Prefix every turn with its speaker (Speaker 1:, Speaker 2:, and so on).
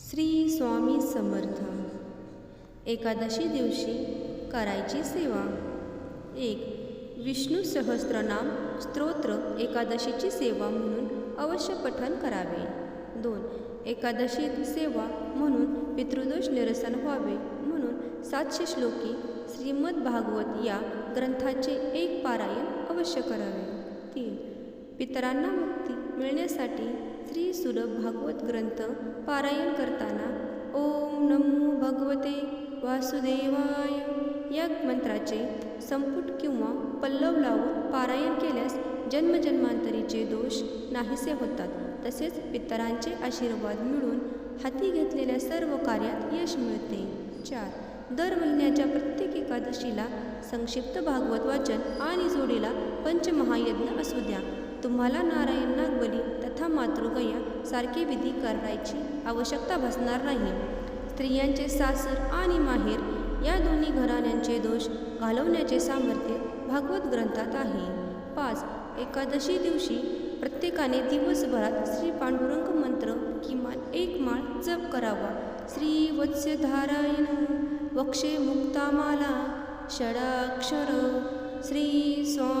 Speaker 1: श्री स्वामी समर्थ. एकादशी दिवशी करायची सेवा. एक विष्णू सहस्त्रनाम स्तोत्र एकादशीची सेवा म्हणून अवश्य पठण करावे. दोन एकादशी सेवा म्हणून पितृदोष निरसन व्हावे म्हणून सातशे श्लोकी श्रीमद भागवत या ग्रंथाचे एक पारायण अवश्य करावे. तीन पितरांना मुक्ती मिळण्यासाठी स्त्री सुलभ भागवत ग्रंथ पारायण करताना ओम नमो भगवते वासुदेवाय. या मंत्राचे संपुट किंवा पल्लव लावून पारायण केल्यास जन्मजन्मांतरीचे दोष नाहीसे होतात. तसेच पितरांचे आशीर्वाद मिळून हाती घेतलेल्या सर्व कार्यात यश मिळते. चार. दर महिन्याच्या प्रत्येक एकादशीला संक्षिप्त भागवत वाचन आणि जोडीला पंचमहायज्ञ असू द्या. तुम्हाला नारायण नागबली तथा मातृगया सारखे विधी करायची आवश्यकता भासणार नाही. स्त्रियांचे सासर आणि माहेर या दोन्ही घराण्यांचे दोष घालवण्याचे सामर्थ्य भागवत ग्रंथात आहे. पाच एकादशी दिवशी प्रत्येकाने दिवसभरात श्री पांडुरंग मंत्र किमान एक माळ जप करावा. श्री वत्स्यधारायण वक्षे मुक्तामाला षडाक्षर श्री स्वा